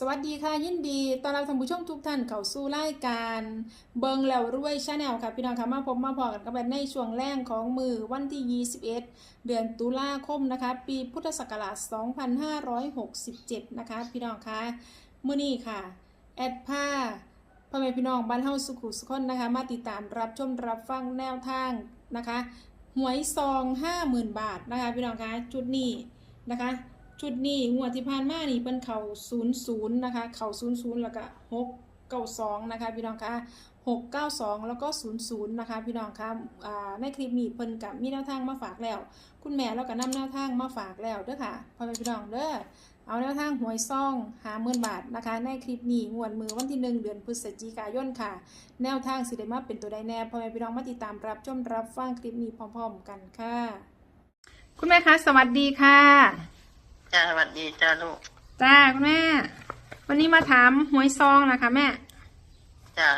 สวัสดีค่ะยินดีตอนรับท่านผู้ชมทุกท่านเข้าสู่รายการเบิงแล้วรวยชาแนลค่ะ พี่น้องค่ะมาพบมาพอกันกับในช่วงแรกของมือวันที่ 21 เดือนตุลาคมนะคะ ปีพุทธศักราช 2567 นะคะ พี่น้องค่ะมื้อนี้ค่ะ แอดผ้าพ่อแม่พี่น้องบ้านเฮาสุขุสุขคนนะคะ มาติดตามรับชมรับฟังแนวทางนะคะหวยซอง 50,000 บาทนะคะ พี่น้องคะจุดนี้นะคะ ชุดนี้งวดที่ผ่านมานี่เป็นเข่า00นะคะ เข่า00แล้วก็692นะคะพี่น้องคะ692แล้วก็00นะคะพี่น้องคะในคลิปนี้เพิ่นกับมีแนวทางมาฝากแล้ว คุณแม่เราก็นำแนวทางมาฝากแล้วเด้อค่ะพ่อแม่พี่น้องเด้อเอาแนวทางหวยซ่องหาหมื่นบาทนะคะ ในคลิปนี้งวดมือวันที่หนึ่งเดือนพฤศจิกายนค่ะ แนวทางสิได้มาเป็นตัวใดแน่พ่อแม่พี่น้องมาติดตามรับชมรับฟังคลิปนี้พร้อม ๆ กันค่ะ คุณแม่คะสวัสดีค่ะ จ้าสวัสดีจ้าลูก จ้าคุณแม่ วันนี้มาถามหวยซองนะคะแม่ จ้า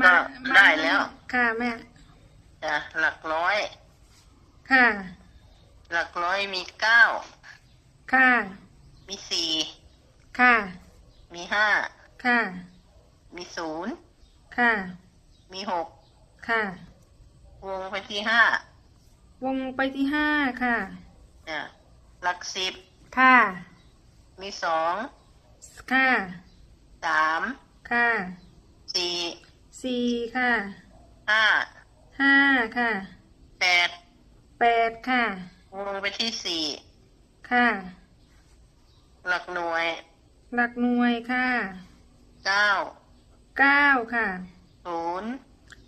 มาก็มาได้แล้ว ค่ะแม่ จ้าหลักร้อย ค่ะ หลักร้อยมีเก้า ค่ะ มีสี่ ค่ะ มีห้า ค่ะ มีศูนย์ ค่ะ มีหก ค่ะ วงไปที่ห้า วงไปที่ห้าค่ะ จ้า หลักสิบ ค่ะ มีสอง ค่ะ สาม ค่ะ สี่ สี่ค่ะ ห้า ห้าค่ะ แปด แปดค่ะ วงไปที่สี่ ค่ะ หลักหน่วย หลักหน่วยค่ะ เก้า เก้าค่ะ ศูนย์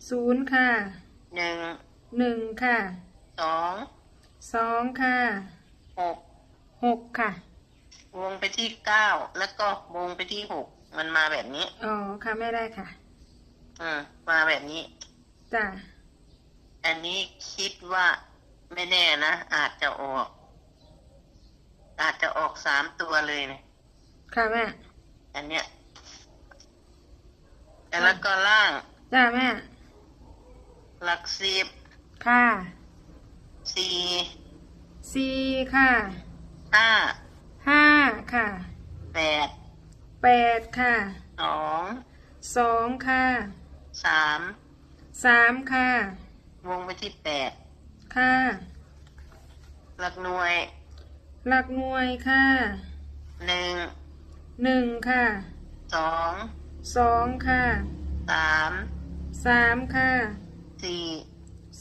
ศูนย์ค่ะ หนึ่ง หนึ่งค่ะ สอง สองค่ะหก หกค่ะ วงไปที่เก้าแล้วก็วงไปที่หกมันมาแบบนี้ อ๋อค่ะไม่ได้ค่ะ อืมมาแบบนี้ จ้ะ อันนี้คิดว่าไม่แน่นะอาจจะออก อาจจะออกสามตัวเลยนะค่ะแม่ อันเนี้ยแล้วก็ล่าง จ้าแม่ หลักสิบค่ะสี่สี่ค่ะ ห้าห้าค่ะแปดแปดค่ะสองสองค่ะสามสามค่ะ วงไปที่แปดค่ะ หลักหน่วย หลักหน่วยค่ะหนึ่งหนึ่งค่ะสองสองค่ะสามสามค่ะสี่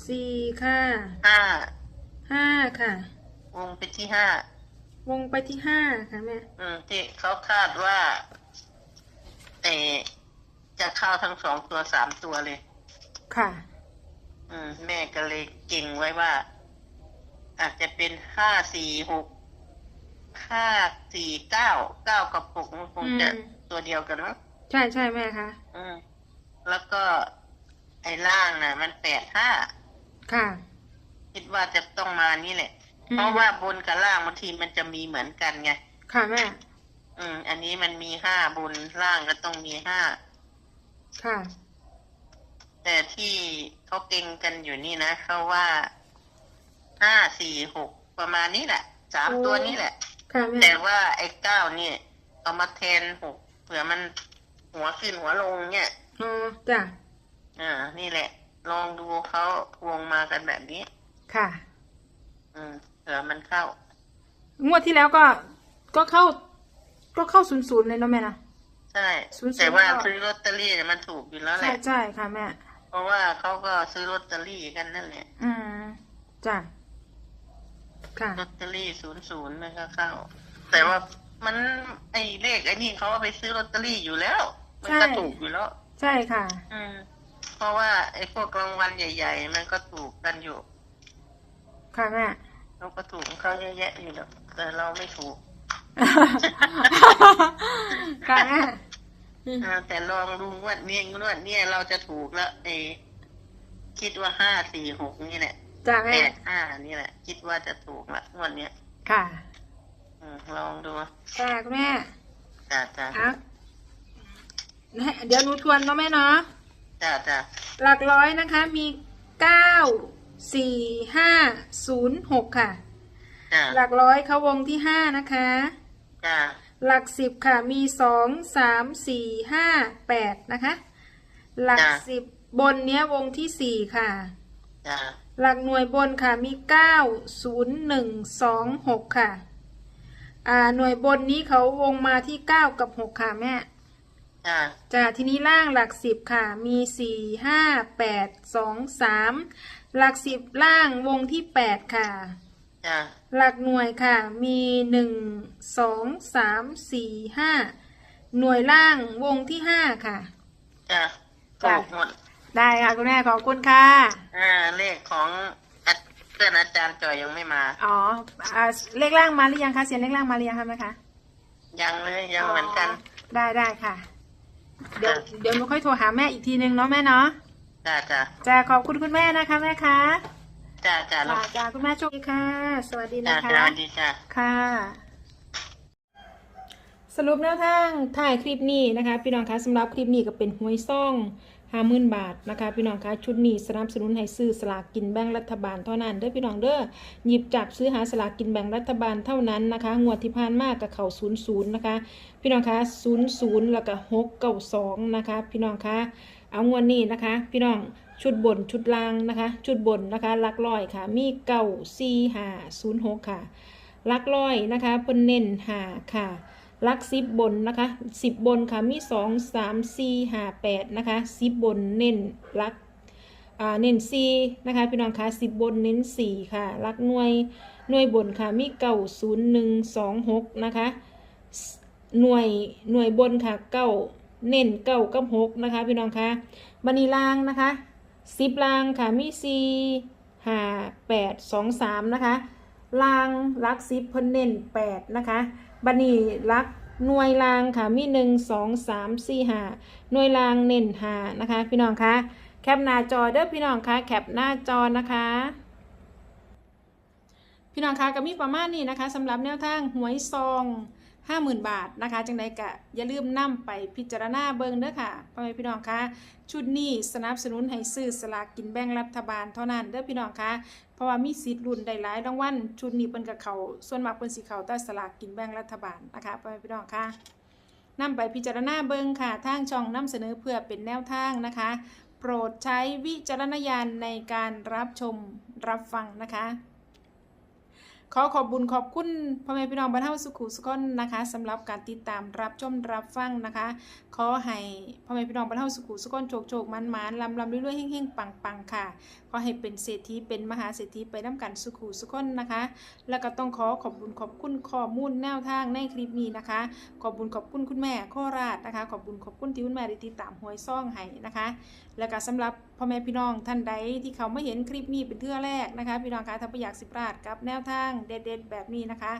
สี่ค่ะห้าห้าค่ะ วงไปที่ห้า วงไปที่ห้าค่ะแม่ อืมที่เขาคาดว่าเออจะเข้าทั้งสองตัวสามตัวเลย ค่ะ อืม แม่ก็เลยเก่งไว้ว่า อาจจะเป็นห้าสี่หกห้าสี่เก้าเก้ากับหกมันคงจะอืม ตัวเดียวกันมั้งใช่ใช่แม่คะอืม แล้วก็ไอ้ล่างน่ะ มันแปดห้าค่ะ คิดว่าจะต้องมานี่แหละอืม เพราะว่าบนกับล่างบางทีมันจะมีเหมือนกันไง ค่ะแม่ อืม อันนี้มันมีห้าบนล่างก็ต้องมีห้า ค่ะ แต่ที่เขาเก่งกันอยู่นี่นะเขาว่าห้าสี่หกประมาณนี้แหละสามโอ้ ตัวนี้แหละ ค่ะแม่แต่ว่าไอ้เก้าเนี่ยเอามาแทนหกเผื่อมันหัวขึ้นหัวลงเนี่ย อ๋อจ้ะ อ่า นี่แหละ ลองดูเขาวงมากันแบบนี้ ค่ะ อืม เผื่อมันเข้างวดที่แล้วก็ก็เข้า ก็เข้าศูนย์ศูนย์เลยเนาะแม่นะ ใช่ศูนย์ศูนย์ แต่ว่าก็ซื้อลอตเตอรี่เนี่ยมันถูกอยู่แล้วแหใช่ละใช่ค่ะแม่ เพราะว่าเขาก็ซื้อลอตเตอรี่กันนั่นแหละอืมจ้ะค่ะ ลอตเตอรี่ศูนย์ศูนย์มันก็เข้า แต่ว่ามันไอ้เลขไอ้นี่เขาเอาไปซื้อลอตเตอรี่อยู่แล้ว มันก็ใช่ ถูกอยู่แล้ว ใช่ค่ะ อืม เพราะว่าไอ้พวกรางวัลใหญ่ ๆ มันก็ถูกกันอยู่ ค่ะแม่ เราก็ถูกของเขาเยอะแยะอยู่แล้วแต่เราไม่ถูกค่ะแม่อ่าแต่ลองดูงว่าเนี่ยงวดเนี่ยเราจะถูกแล้วเอ คิดว่าห้าสี่หกนี่แหละจ้ะแปแม่ดห้านี่แหละ คิดว่าจะถูกละงวดเนี้ยค่ะอืมลองดูค่ะคุณแม่จ้าจ้าอะเดี๋ยวหนูทวนเนาะแม่เนาะจ้าจ้าหลักร้อยนะคะ มีเก้า สี่ห้าศูนย์หกค่ะ จ้าหลักร้อยเขาวงที่ห้านะคะ จ้าหลักสิบค่ะมีสองสามสี่ห้าแปดนะคะ หลักจ้ะสิบบนเนี้ยวงที่สี่ค่ะ จ้ะหลักหน่วยบนค่ะมีเก้าศูนย์หนึ่งสองหกค่ะ อ่าหน่วยบนนี้เขาวงมาที่เก้ากับหกค่ะแม่ จ้ะจ้ะทีนี้ล่างหลักสิบค่ะ มีสี่ห้าแปดสองสามหลักสิบล่างวงที่แปดค่ะ จ้ะหลักหน่วยค่ะ มีหนึ่งสองสามสี่ห้าหน่วยล่างวงที่ห้าค่ะ จ้ะจ้ะถูกหมดได้ค่ะคุณแม่ขอบคุณค่ะ อ่าเลขของอาเพื่อนอาจารย์จอยยังไม่มา อ๋ออ่าเลขล่างมาหรือยังคะ เสียงเลขล่างมาหรือยังคะแม่คะยังเลยยังเหมือนกัน ได้ได้ค่ะ เดี๋ยวจ้ะเดี๋ยวหนูค่อยโทรหาแม่อีกทีนึงเนาะแม่เนาะจ้ะจ้ะจะขอบคุณคุณแม่นะคะแม่คะจ้ะจ้ะลูจ้ากจ้าคุณแม่โชคดีค่ะ สวัสดีจ้ะนะคะจ้ะสวัสดีจ้ะค่ะ สรุปแนวทางถ่ายคลิปนี้นะคะ พี่น้องคะสำหรับคลิปนี้ก็เป็นหวยซ่อง ห้าหมื่นบาทนะคะพี่น้องคะชุดนี้สนับสนุนให้ซื้อสลากกินแบ่งรัฐบาลเท่านั้นเด้อพี่น้องเด้อหยิบจับซื้อหาสลากกินแบ่งรัฐบาลเท่านั้นนะคะงวดที่ผ่านมากกับเข่าศูนย์ศูนย์นะคะ พี่น้องคะศูนย์ศูนย์แล้วก็หกเก้าสองนะคะพี่น้องคะเอางวดนี้นะคะ พี่น้องชุดบนชุดล่างนะคะ ชุดบนนะคะลักร้อยค่ะ มีเก้าสี่ห้าศูนย์หกค่ะลักร้อยนะคะเพิ่นเน้นหาค่ะ ลักสิบบนนะคะสิบบนค่ะมีสองสามสี่ห้าแปดนะคะสิบบนเน้นลักเน้นสี่นะคะพี่น้องคะสิบบนเน้นสี่ค่ะลักหน่วยหน่วยบนค่ะมีเก้าศูนย์หนึ่งสองหกนะคะหน่วยหน่วยบนค่ะเก้าเน้นเก้ากับหกนะคะพี่น้องคะบันีล่างนะคะสิบล่างค่ะมีสี่ห้าแปดสองสามนะคะลางลักซิปเพิ่นเน้นแปดนะคะ บันนี้ลักหน่วยลางค่ะมีหนึ่งสองสามสี่ห้าหน่วยลางเน้นหานะคะ พี่น้องคะแคปหน้าจอเด้อพี่น้องคะแคปหน้าจอนะคะ พี่น้องคะก็มีประมาณนี้นะคะสำหรับแนวทางหวยซอง 50,000 บาทนะคะจังใดกะอย่าลืมนำไปพิจารณาเบิ่งเด้อค่ะพ่อแม่พี่น้องคะชุดนี้สนับสนุนให้ซื้อสลากกินแบ่งรัฐบาลเท่านั้นเด้อพี่น้องคะเพราะว่ามีสิทธิ์รุ่นได้หลายรางวัลชุดนี้เปิ้นกับเขาส่วนมากเปิ้นสิเขาแต่สลากกินแบ่งรัฐบาลนะคะพ่อแม่พี่น้องคะนำไปพิจารณาเบิงค่ะ ทางช่องนำเสนอเพื่อเป็นแนวทางนะคะ โปรดใช้วิจารณญาณในการรับชมรับฟังนะคะ ขอขอบบุญขอบคุณพ่อแม่พี่น้องบรรเทาสุขุสุขคนนะคะสำหรับการติดตามรับชมรับฟังนะคะ ขอให้พ่อแม่พี่น้องบรรเทาสุขุสุขคนโชคโชคมันมันลำลำเรื่อยๆเฮงๆ ปังๆค่ะ ขอให้เป็นเศรษฐีเป็นมหาเศรษฐีไปน้ำกันสุขุสุขคนนะคะ แล้วก็ต้องขอขอบบุญขอบคุณข้อมูลแนวทางในคลิปนี้นะคะ ขอบบุญขอบคุณคุณแม่โคราชนะคะ ขอบบุญขอบคุณที่คุณแม่ได้ติดตามหวยซ่องให้นะคะ แล้วก็สำหรับพ่อแม่พี่น้องท่านใดที่เขาไม่เห็นคลิปนี้เป็นเทื่อแรกนะคะ พี่น้องคะถ้าไม่อยากสิพลาดกับแนวทางเด็ดๆ แบบนี้นะคะ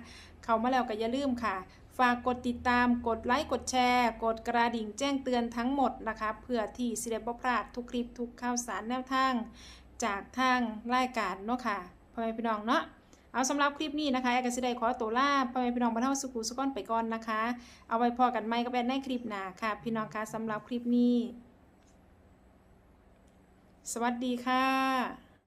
เข้ามาแล้วก็อย่าลืมค่ะ ฝากกดติดตาม กดไลค์ กดแชร์ กดกระดิ่งแจ้งเตือนทั้งหมดนะคะ เพื่อที่สิได้บ่พลาดทุกคลิปทุกข่าวสารแนวทาง จากทางรายการเนาะค่ะพ่อแม่พี่น้องเนาะเอาสำหรับคลิปนี้นะคะแอร์กสิได้ขอตัวลาพ่อแม่พี่น้องบรรเทาสุขุสุขอนไปก่อนนะคะ เอาไว้พอกันไหมก็เป็นในคลิปหน้าค่ะ พี่น้องคะสำหรับคลิปนี้ สวัสดีค่ะ